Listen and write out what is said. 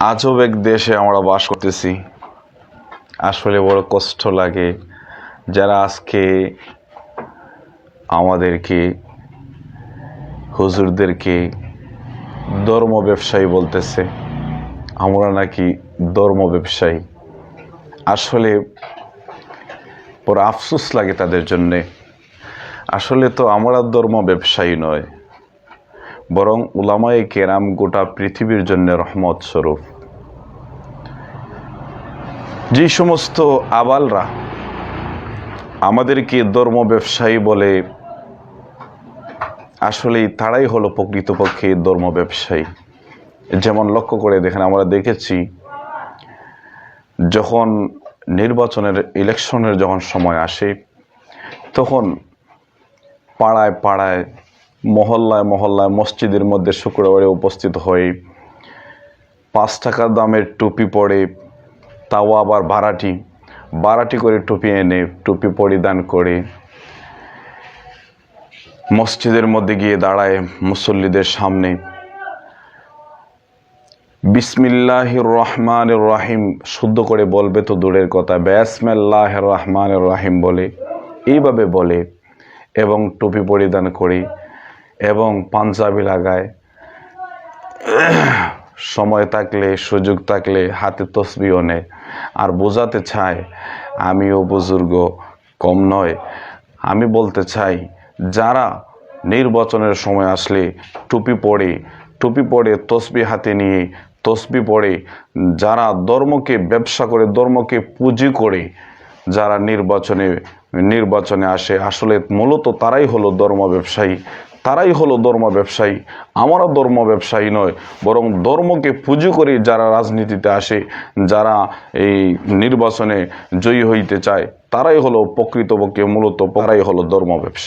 আজব এক দেশে আমরা বাস করতেছি। আসলে বড় কষ্ট লাগে যারা আজকে আমাদেরকে, হুজুরদেরকে ধর্ম ব্যবসায়ী বলতেছে। আমরা নাকি ধর্ম ব্যবসায়ী। আসলে বড় আফসোস লাগে তাদের জন্যে। আসলে তো আমরা ধর্ম ব্যবসায়ী নয়। বরং উলামায়ে কেরাম গোটা পৃথিবীর জন্য রহমত স্বরূপ। যে সমস্ত আবালরা আমাদেরকে ধর্ম ব্যবসায়ী বলে, আসলেই তারাই হলো প্রকৃতপক্ষে ধর্ম ব্যবসায়ী। যেমন লক্ষ্য করে দেখেন, আমরা দেখেছি যখন নির্বাচনের ইলেকশনের যখন সময় আসে, তখন পাড়ায় পাড়ায় মহল্লায় মহল্লায় মসজিদের মধ্যে শুক্রবারে উপস্থিত হয়ে পাঁচ টাকার দামের টুপি পরে তাও আবার ভাড়াটি ভাড়াটি করে টুপি এনে টুপি পরিধান করে। মসজিদের মধ্যে গিয়ে দাঁড়ায় মুসল্লিদের সামনে। বিসমিল্লাহ রহমান রাহিম। শুদ্ধ করে বলবে তো দূরের কথা। ব্যাসমাল্লাহ রহমান রাহিম বলে। এইভাবে বলে এবং টুপি পরিধান করে। এবং পাঞ্জাবি লাগায়। সময় থাকলে, সুযোগ থাকলে হাতে তসবিও নেয়। আর বোঝাতে চায়, আমিও বুজুর্গ, কম নয়। আমি বলতে চাই, যারা নির্বাচনের সময় আসলে টুপি পরে টুপি পরে তসবি হাতে নিয়ে তসবি পরে, যারা ধর্মকে ব্যবসা করে, ধর্মকে পুঁজি করে, যারা নির্বাচনে নির্বাচনে আসে, আসলে মূলত তারাই হলো ধর্ম ব্যবসায়ী। তারাই হলো ধর্ম ব্যবসায়ী। আমরা ধর্ম ব্যবসায়ী নয়, বরং ধর্মকে পুজো করে যারা রাজনীতিতে আসে, যারা এই নির্বাচনে জয়ী হইতে চায়, তারাই হলো প্রকৃতপক্ষে মূলত, তারাই হলো ধর্ম ব্যবসায়ী।